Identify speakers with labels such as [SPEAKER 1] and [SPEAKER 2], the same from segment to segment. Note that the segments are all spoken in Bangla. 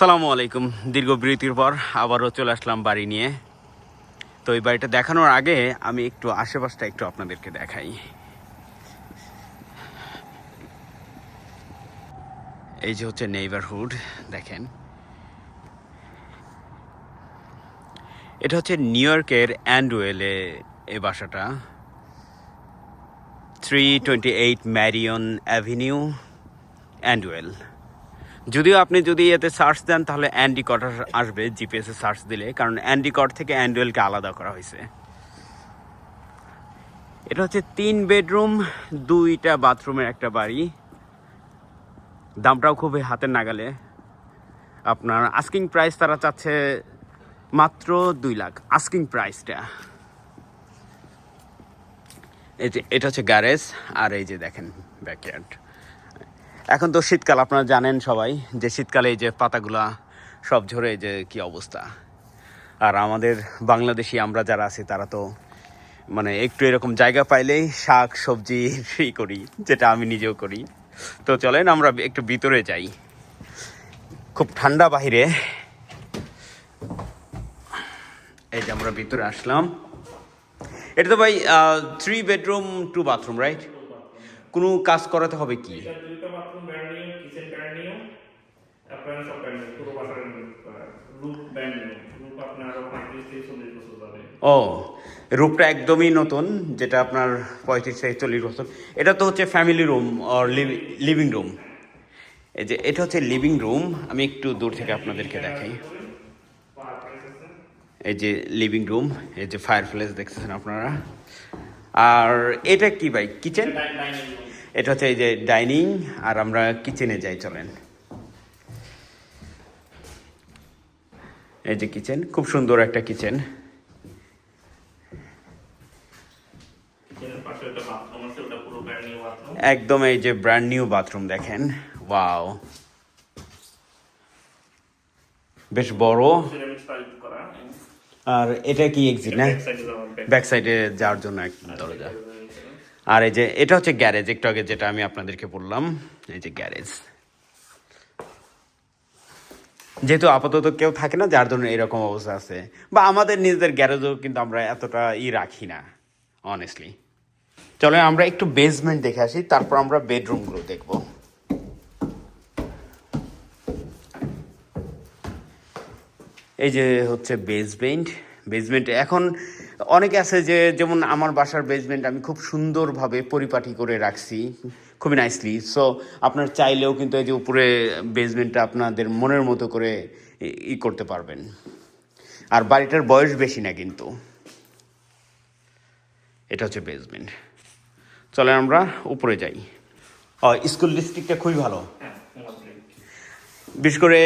[SPEAKER 1] আসসালামু আলাইকুম। দীর্ঘ বিরতির পর আবারও চলে আসলাম বাড়ি নিয়ে। তো এই বাড়িটা দেখানোর আগে আমি একটু আশেপাশটা একটু আপনাদেরকে দেখাই। এই যে হচ্ছে নেইবারহুড দেখেন। এটা হচ্ছে নিউ ইয়র্কের অ্যান্ডওয়েলে এই বাসাটা। Three twenty eight Marion avenue Endwell যদিও আপনি যদি এতে সার্চ দেন, তাহলে অ্যান্ডিকট আসবে জিপিএসে সার্চ দিলে, কারণ অ্যান্ডিকট থেকে অ্যান্ডুয়েলকে আলাদা করা হয়েছে। এটা হচ্ছে তিন বেডরুম দুইটা বাথরুমের একটা বাড়ি। দামটাও খুবই হাতের নাগালে। আপনার আস্কিং প্রাইস তারা চাচ্ছে মাত্র দুই লাখ। আস্কিং প্রাইসটা এই যে, এটা হচ্ছে গ্যারেজ আর এই যে দেখেন ব্যাকয়ার্ড এখন তো শীতকাল, আপনারা জানেন সবাই যে শীতকালে এই যে পাতাগুলা সব ঝরে যে কি অবস্থা। আর আমাদের বাংলাদেশি আমরা যারা আছি, তারা তো মানে একটু এরকম জায়গা পাইলেই শাক, সবজি ই করি, যেটা আমি নিজেও করি। তো চলেন আমরা একটু ভিতরে যাই। খুব ঠান্ডা বাহিরে। এই যে আমরা ভিতরে আসলাম। এটা তো ভাই three bedroom two bathroom right কোনো কাজ করাতে হবে কি? ও রূপটা একদমই নতুন যেটা আপনার পঁয়ত্রিশ থেকে চল্লিশ বছর। এটা তো হচ্ছে ফ্যামিলি রুম আর লিভিং রুম এই যে এটা হচ্ছে লিভিং রুম আমি একটু দূর থেকে আপনাদেরকে দেখাই। এই যে লিভিং রুম এই যে ফায়ার প্লেস দেখতেছেন আপনারা। আর এটা কি ভাই? কিচেন এটা হচ্ছে এই যে ডাইনিং আর আমরা কিচেনে যাই চলেন। এই যে কিচেন খুব সুন্দর একটা কিচেন একদম এই যে ব্র্যান্ড নিউ বাথরুম দেখেন। ওয়াও বেশ বড়। আর এটা কি এক্সিট না?
[SPEAKER 2] ব্যাক সাইডে যাওয়ার
[SPEAKER 1] জন্য এক দরজা। আর এই যে, এটা হচ্ছে গ্যারেজ একটু আগে যেটা আমি আপনাদেরকে বললাম, এই যে গ্যারেজ যেহেতু আপাতত কেউ থাকে না, যার জন্য এরকম অবস্থা আছে। বা আমাদের নিজেদের গ্যারেজও কিন্তু আমরা এতটা ই রাখি না অনেস্টলি চলো আমরা একটু বেসমেন্ট দেখে আসি, তারপর আমরা বেডরুমগুলো দেখব। এই যে হচ্ছে বেসমেন্ট বেসমেন্ট এখন অনেকে আছে যে, যেমন আমার বাসার বেসমেন্ট আমি খুব সুন্দরভাবে পরিপাটি করে রাখছি, খুবই নাইসলি সো আপনার চাইলেও কিন্তু এই যে উপরে বেসমেন্টটা আপনাদের মনের মতো করে ই- করতে পারবেন। আর বাড়িটার বয়স বেশি না কিন্তু। এটা হচ্ছে বেসমেন্ট চলেন আমরা উপরে যাই। স্কুল ডিস্ট্রিক্টটা খুবই ভালো। বিশেষ করে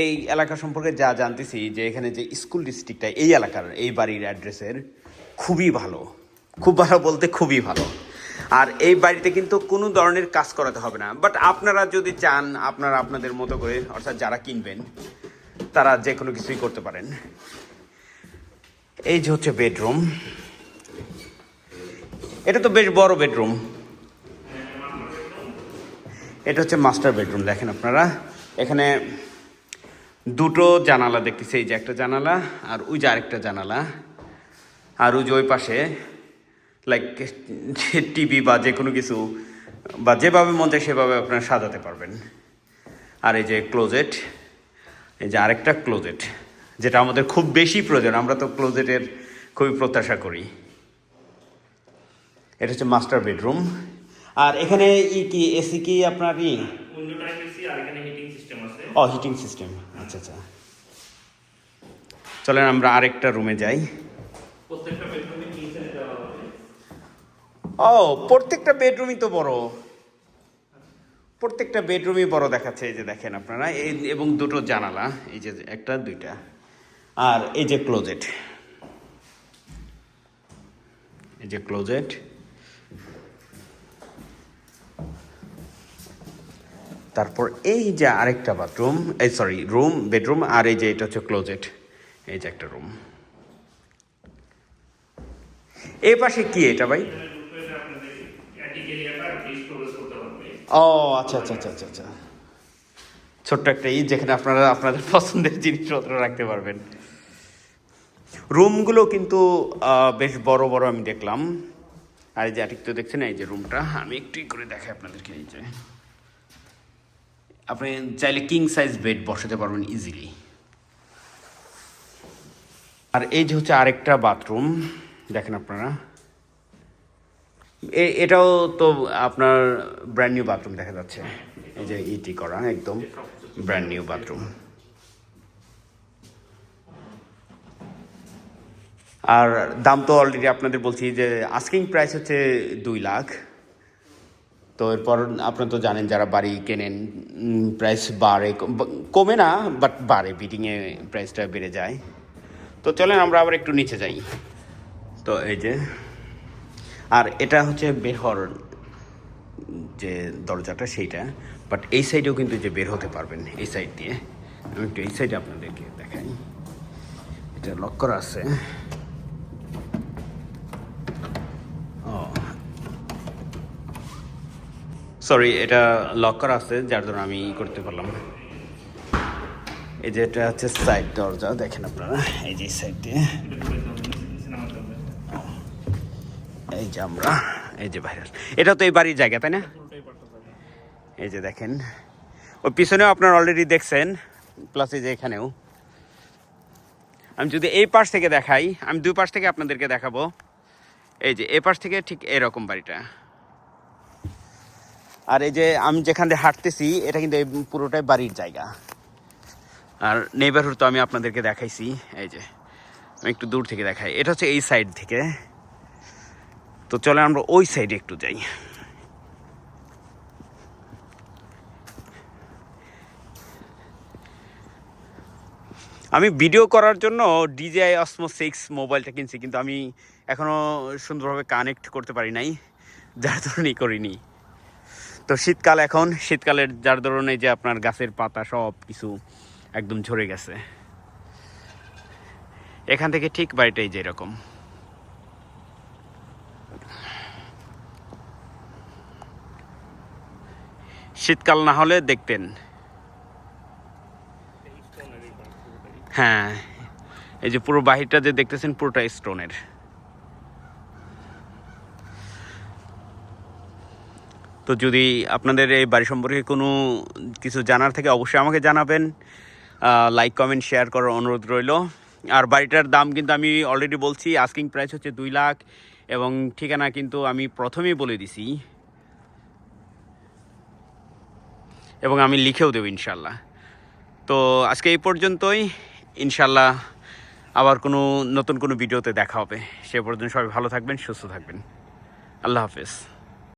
[SPEAKER 1] এই এলাকা সম্পর্কে যা জানতেছি যে এখানে যে স্কুল ডিস্ট্রিক্টটা এই এলাকার, এই বাড়ির অ্যাড্রেসের খুবই ভালো। খুব ভালো বলতে খুবই ভালো। আর এই বাড়িতে কিন্তু কোনো ধরনের কাজ করাতে হবে না। বাট আপনারা যদি চান, আপনারা আপনাদের মতো করে, অর্থাৎ যারা কিনবেন, তারা যে কোনো কিছুই করতে পারেন। এই যে হচ্ছে বেডরুম। এটা তো বেশ বড় বেডরুম। এটা হচ্ছে মাস্টার বেডরুম, দেখেন আপনারা। এখানে দুটো জানালা দেখতেছি, এই যে একটা জানালা আর ওই যে আরেকটা জানালা। আর ওই যে ওই পাশে লাইক টিভি বা যে কোনো কিছু, বা যেভাবে মন চায় সেভাবে আপনারা সাজাতে পারবেন। আর এই যে ক্লোজেট এই যে আরেকটা ক্লোজেট যেটা আমাদের খুব বেশি প্রয়োজন, আমরা তো ক্লোজেটের খুবই প্রত্যাশা করি। এটা হচ্ছে মাস্টার বেডরুম আর এখানে ই কি, এসি কি আপনার ই
[SPEAKER 2] উইন্ডো টাইপ এসি আর এখানে হিটিং সিস্টেম আছে
[SPEAKER 1] ও হিটিং সিস্টেম আচ্ছা আচ্ছা। চলেন আমরা আরেকটা রুমে যাই। ও প্রত্যেকটা বেডরুমই তো বড়। প্রত্যেকটা বেডরুমই বড় দেখাচ্ছে এই যে দেখেন আপনারা। এই এবং দুটো জানালা এই যে একটা দুইটা। আর এই যে ক্লোজেট এই যে ক্লোজেট তারপর এই যে আরেকটা বাথরুম, এই সরি রুম বেডরুম আর এই যে এটা হচ্ছে ক্লোজেট এই যে একটা রুম এই পাশে কি এটা ভাই? ও আচ্ছা আচ্ছা আচ্ছা আচ্ছা আচ্ছা। ছোট্ট একটা ই যেখানে আপনারা আপনাদের পছন্দের জিনিসপত্র রাখতে পারবেন। রুমগুলো কিন্তু বেশ বড় বড় আমি দেখলাম। আর এই যে আটিক তো দেখছেন, এই যে রুমটা আমি একটু করে দেখাই আপনাদেরকে, এই যে। আপনি চাইলে কিং সাইজ বেড বসাতে পারবেন ইজিলি আর এই যে হচ্ছে আরেকটা বাথরুম দেখেন আপনারা। এটাও তো আপনার ব্র্যান্ড নিউ বাথরুম দেখা যাচ্ছে। এই যে ইটি করা, একদম ব্র্যান্ড নিউ বাথরুম আর দাম তো অলরেডি আপনাদের বলছি যে আস্কিং প্রাইস হচ্ছে দুই লাখ। তো এরপর আপনারা তো জানেন যারা বাড়ি কেনেন প্রাইস বাড়ে কমে না বাট বাড়ে বিটিংয়ে প্রাইসটা বেড়ে যায়। তো চলেন আমরা আবার একটু নিচে যাই। তো এই যে, আর এটা হচ্ছে বের হওয়ার যে দরজাটা সেইটা বাট এই সাইডেও কিন্তু যে বের হতে পারবেন, এই সাইড দিয়ে। আমি একটু এই সাইডে আপনাদেরকে দেখাই। এটা লক করা আছে। সরি এটা লক করা আছে, যার জন্য আমি করতে পারলাম। এই যে এটা হচ্ছে সাইড দরজা, দেখেন আপনারা, এই যে সাইড দিয়ে। এই যে আমরা, এই যে ভাইরাল এটা তো এই বাড়ির জায়গা, তাই না। এই যে দেখেন ও পিছনেও আপনার অলরেডি দেখছেন প্লাস এই যে এখানেও আমি যদি এই পাশ থেকে দেখাই, আমি দুই পাশ থেকে আপনাদেরকে দেখাবো এই যে এই পাশ থেকে ঠিক এরকম বাড়িটা আর এই যে আমি যেখান দিয়ে হাঁটতেছি, এটা কিন্তু এই পুরোটাই বাড়ির জায়গা। আর নেইবারহুড তো আমি আপনাদেরকে দেখাইছি, এই যে। আমি একটু দূর থেকে দেখাই। এটা হচ্ছে এই সাইড থেকে। তো চলে আমরা ওই সাইডে একটু যাই। আমি ভিডিও করার জন্য ডিজিআই অসমো সিক্স মোবাইলটা কিনছি, কিন্তু আমি এখনও সুন্দরভাবে কানেক্ট করতে পারি নাই। যার ধরনেই করিনি। তো শীতকাল এখন, শীতকালের যার ধরনে যে আপনার গাছের পাতা সব কিছু একদম ঝরে গেছে। এখান থেকে ঠিক বাড়িটাই যে এরকম। শীতকাল না হলে দেখতেন। হ্যাঁ এই যে পুরো বাহিরটা যে দেখতেছেন, পুরোটা স্টোনের তো যদি আপনাদের এই বাড়ি সম্পর্কে কোনো কিছু জানার থেকে, অবশ্যই আমাকে জানাবেন। লাইক কমেন্ট শেয়ার করার অনুরোধ রইল। আর বাড়িটার দাম কিন্তু আমি অলরেডি বলছি আস্কিং প্রাইস হচ্ছে দুই লাখ এবং ঠিকানা কিন্তু আমি প্রথমেই বলে দিছি। এবং আমি লিখেও দেবো ইনশাল্লাহ। তো আজকে এই পর্যন্তই। ইনশাল্লাহ আবার কোনো নতুন কোনো ভিডিওতে দেখা হবে। সে পর্যন্ত সবাই ভালো থাকবেন, সুস্থ থাকবেন। আল্লাহ হাফেজ।